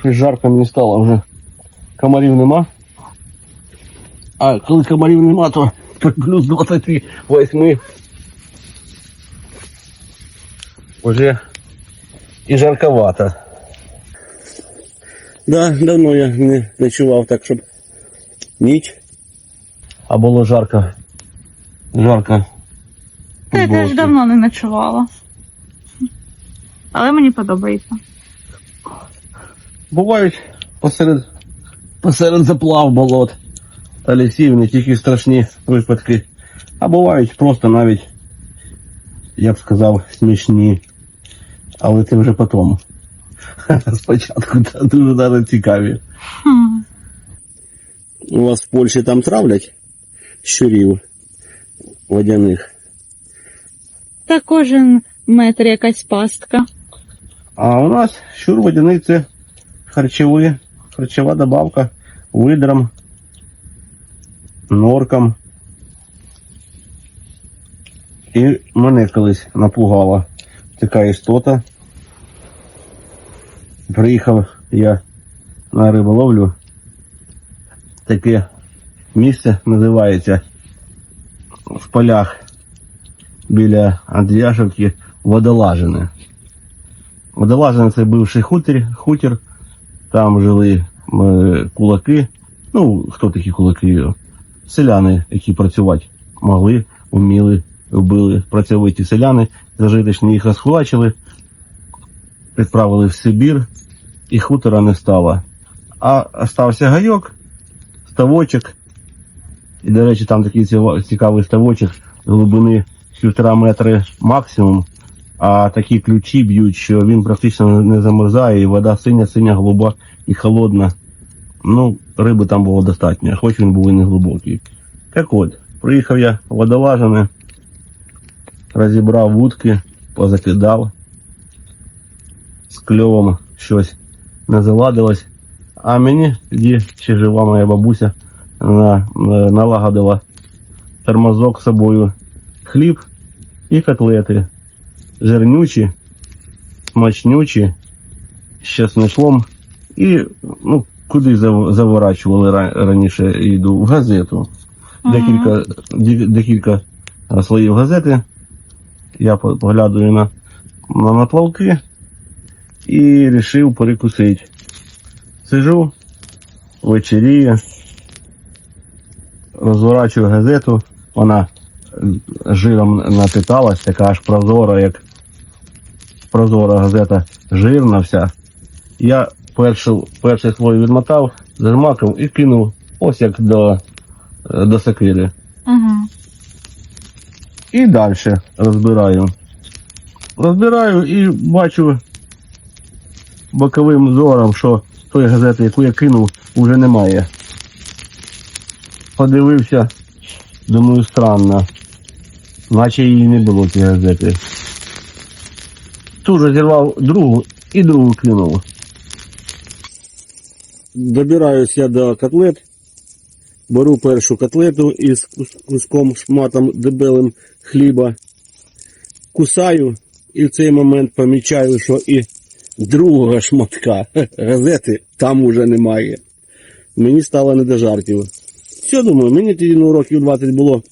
Щось жарко мені стало вже. Комарів нема. А коли комарів нема, то плюс 28 вже і жарковато. Да, давно я не ночував так, щоб ніч. А було жарко. Жарко. Та я теж давно не ночувала. Але мені подобається. Бувають посеред, посеред заплав болот та лісів не тільки страшні випадки, а бувають просто навіть, я б сказав, смішні. Але це вже потім. Спочатку та дуже навіть цікаві. У вас в Польщі там травлять щурів водяних. Та кожен метр якась пастка. А у нас щур водяний це харчові, харчова добавка видрам, норкам. І мене колись напугала така істота. Приїхав я на риболовлю. Таке місце називається в полях біля Андріашівки Водолажине. Водолазин це бивший хутір, хутір. Там жили е, кулаки. Ну, хто такі кулаки? Селяни, які працювати могли, вміли, вбили працьовиті селяни, зажиточні їх розхулачили, відправили в Сибір, і хутора не стало. А остався гайок, ставочок. І, до речі, там такий цікавий ставочок глибини півтора метри максимум а такі ключі б'ють, що він практично не замерзає, і вода синя, синя, голуба і холодна. Ну, риби там було достатньо, хоч він був і не глибокий. Так от, приїхав я в водолажане, розібрав вудки, позакидав, з кльовом щось не заладилось. А мені тоді ще жива моя бабуся на, на- налагодила тормозок з собою, хліб і котлети жирнючі, смачнючі, з чесничком. І ну, куди заворачували раніше йду в газету. Декілька, декілька слоїв газети. Я по- поглядаю на, на наплавки і вирішив перекусити. Сижу, вечеріє, розворачую газету, вона жиром напиталась, така аж прозора, як прозора газета, жирна вся. Я першу, перший слой відмотав, зажмакав і кинув ось як до, е, до сокири. Угу. І далі розбираю. Розбираю і бачу боковим зором, що тої газети, яку я кинув, уже немає. Подивився, думаю, странно. Наче її не було цієї газети. Тут розірвав другу і другу кинув. Добираюсь я до котлет. Беру першу котлету із куском шматом дебелим хліба. Кусаю і в цей момент помічаю, що і другого шматка газети там уже немає. Мені стало не до жартів. Все, думаю, мені тоді ну, років 20 було.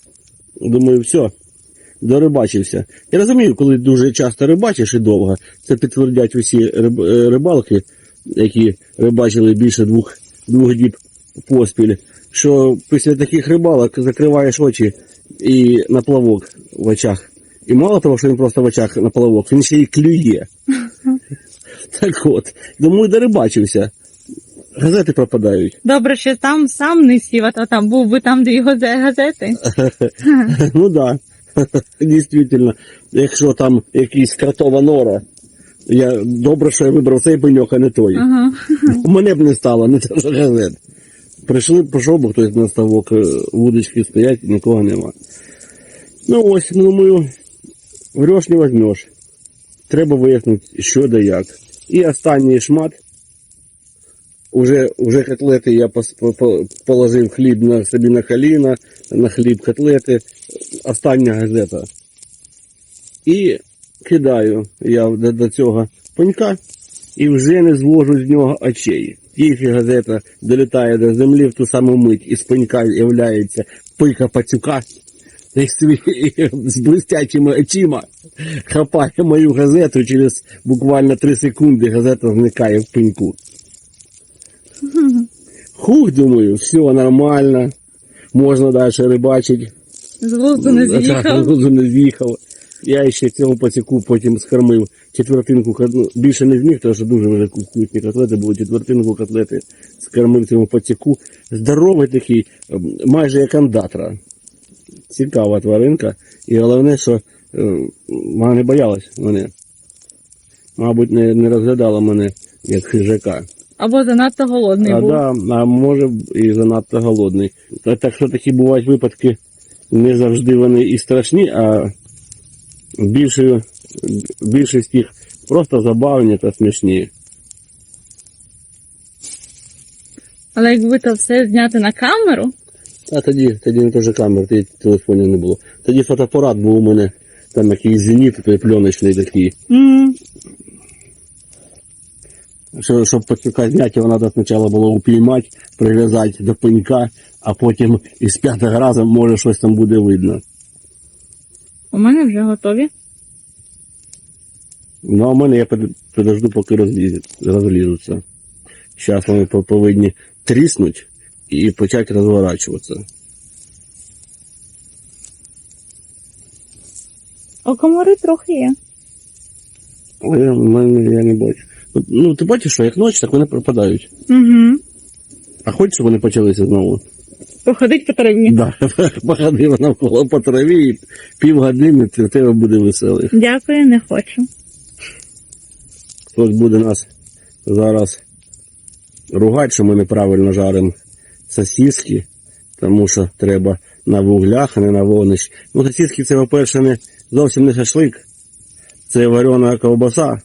Думаю, все, дорибачився. Я розумію, коли дуже часто рибачиш і довго, це підтвердять усі риб- е, рибалки, які рибачили більше двох, двох діб поспіль, що після таких рибалок закриваєш очі і на плавок в очах. І мало того, що він просто в очах на плавок, він ще й клює. Так от, думаю, дорибачився. Газети пропадають. Добре, що там сам не сів, а то там був би там дві газе- газети. Ну да, дійсно. Якщо там якийсь кротова нора, я добре, що я вибрав цей пеньок, а не той. Ага. Мене б не стало, не те, що газет. Прийшли, пішов би хтось на ставок, е, вудочки стоять, нікого нема. Ну ось, думаю, врешь не возьмеш. Треба вияснити, що да як. І останній шмат. Уже, уже котлети я положив хліб на собі на коліна, на хліб котлети, остання газета. І кидаю я до, до цього пенька і вже не звожу з нього очей. Тільки газета долітає до землі в ту саму мить, і з пенька являється пика пацюка, з блистячими очима хапає мою газету через буквально три секунди газета зникає в пеньку. Хух, думаю, все нормально, можна далі рибачити. З глузду не з'їхав. глузду не з'їхав. Я ще цього пацюку потім скормив четвертинку кот- ну, більше не зміг, тому що дуже вже вкусні котлети були, четвертинку котлети скормив цьому пацюку. Здоровий такий, майже як андатра. Цікава тваринка. І головне, що е, вона не боялась мене. Мабуть, не, не розглядала мене як хижака. Або занадто голодний А, був. да, а може і занадто голодний. Та- Так що такі бувають випадки, не завжди вони і страшні, а більше, більшість їх просто забавні та смішні. Але якби то все зняти на камеру, А тоді, тоді не теж камер, тоді телефонів не було. Тоді фотоапарат був у мене там якийсь зеніт, той пленочний такий. м Що, щоб пацюка зняти, його треба спочатку було упіймати, прив'язати до пенька, а потім із п'ятого разу може щось там буде видно. у мене вже готові. Ну, а в мене я подожду, поки розлізуться. Зараз вони повинні тріснуть і почати розворачуватися. О, комари трохи є. Але я, я не бачу. Ну, ти бачиш, що як ніч, так вони пропадають. Угу. А хочеш, щоб вони почалися знову? Походить по траві. Да, походила навколо по траві і півгодини ти- тебе буде веселий. Дякую, не хочу. Хтось буде нас зараз ругати, що ми неправильно жаримо сосиски, тому що треба на вуглях, а не на вогнищі. Ну, сосиски це, по-перше, не зовсім не шашлик, це варена ковбаса,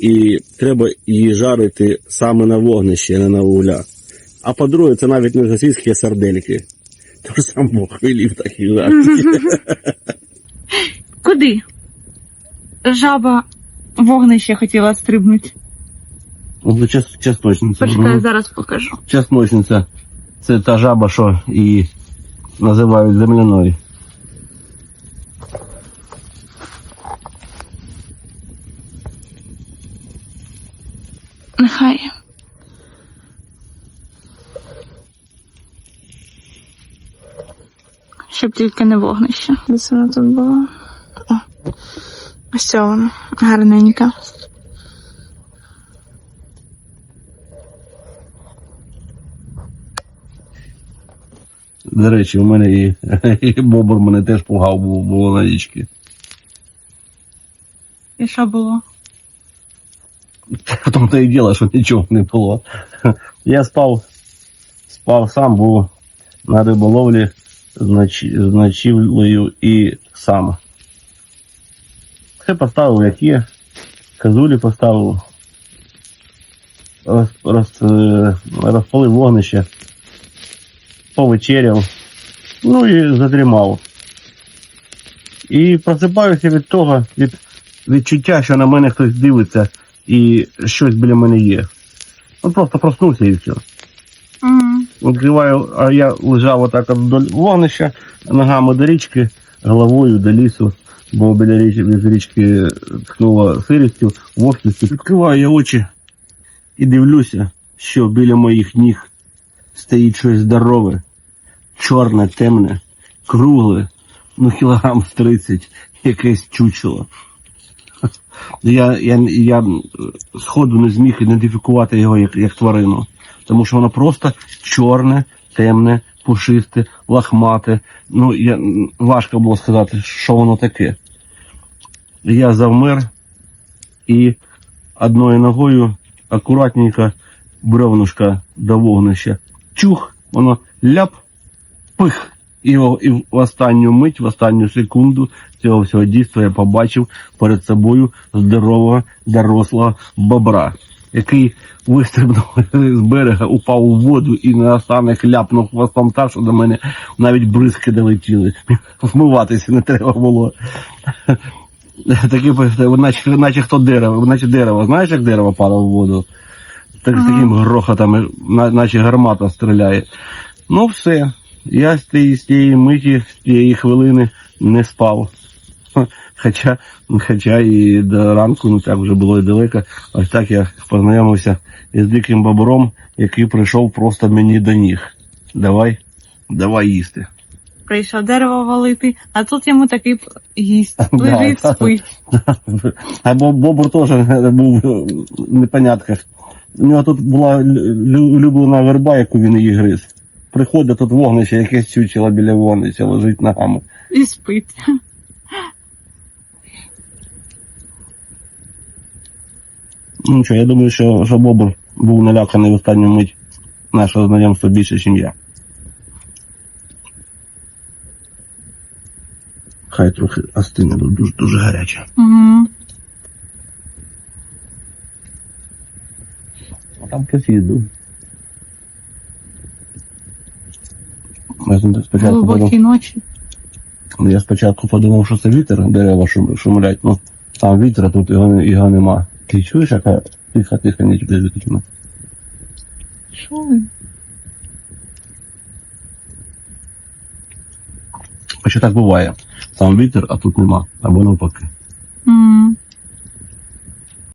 і треба її жарити саме на вогнищі, а не на вуглях. А по-друге, це навіть не а сардельки. Тож сам Бог велів так і жарити. Куди? Жаба вогнище хотіла стрибнути. Ну, час, чесночниця. Почекай, зараз покажу. Чесночниця. Це та жаба, що її називають земляною. Нехай. Щоб тільки не вогнище. Десь воно тут було. О, ось це воно. Гарненька. До речі, у мене і, і бобр мене теж пугав, було, було на річці. І що було? В тому то і діло, що нічого не було. Я спав, спав сам, був на риболовлі з, ночі, ночівлею і сам. Все поставив, як є. Казулі поставив. Роз, роз, е, розпалив вогнище. Повечеряв. Ну і задрімав. І просипаюся від того, від відчуття, що на мене хтось дивиться і щось біля мене є. Ну просто проснувся і все. Угу. Відкриваю, а я лежав отак от вдоль вогнища, ногами до річки, головою до лісу, бо біля річки, тхнуло сирістю, вогкістю. Відкриваю я очі і дивлюся, що біля моїх ніг стоїть щось здорове, чорне, темне, кругле, ну кілограм з 30, якесь чучело. Я, я, я сходу не зміг ідентифікувати його як, як тварину, тому що воно просто чорне, темне, пушисте, лахмате. Ну, я, важко було сказати, що воно таке. Я завмер і одною ногою акуратненько бревнушка до вогнища. Чух, воно ляп, пих. І, і в останню мить, в останню секунду цього всього дійства я побачив перед собою здорового, дорослого бобра, який вистрибнув з берега, упав у воду і на останок ляпнув хвостом так, що до мене навіть бризки долетіли. Вмиватися не треба було. Такі, наче, наче хто дерево, наче дерево, знаєш, як дерево падало в воду? Так, Ага. Таким грохотом, наче гармата стріляє. Ну, все. Я з тієї, з тієї миті, з тієї хвилини не спав. Хоча, хоча і до ранку не так вже було і далеко. Ось так я познайомився із диким бобром, який прийшов просто мені до ніг. Давай, давай їсти. Прийшов дерево валити, а тут йому такий гість. Лежить, спить. А Боб- Бобр теж був непонятках. У нього тут була лю- улюблена верба, яку він її гриз. Приходить тут вогнище, якесь чучело біля вогнища, лежить ногами. І спить. Ну нічого, я думаю, що, що Бобр був наляканий в останню мить нашого знайомства більше, ніж я. Хай трохи остине, тут дуже, дуже гаряче. Угу. А там хтось їздив. Я спочатку подумав, Глибокі ночі. я спочатку подумав, що це вітер, дерева шум, шумлять, ну там вітер, а тут його, його нема. Ти чуєш, яка тиха, тиха, ніч без вікна? Що ви? Хоча так буває. Там вітер, а тут нема, або навпаки. Угу.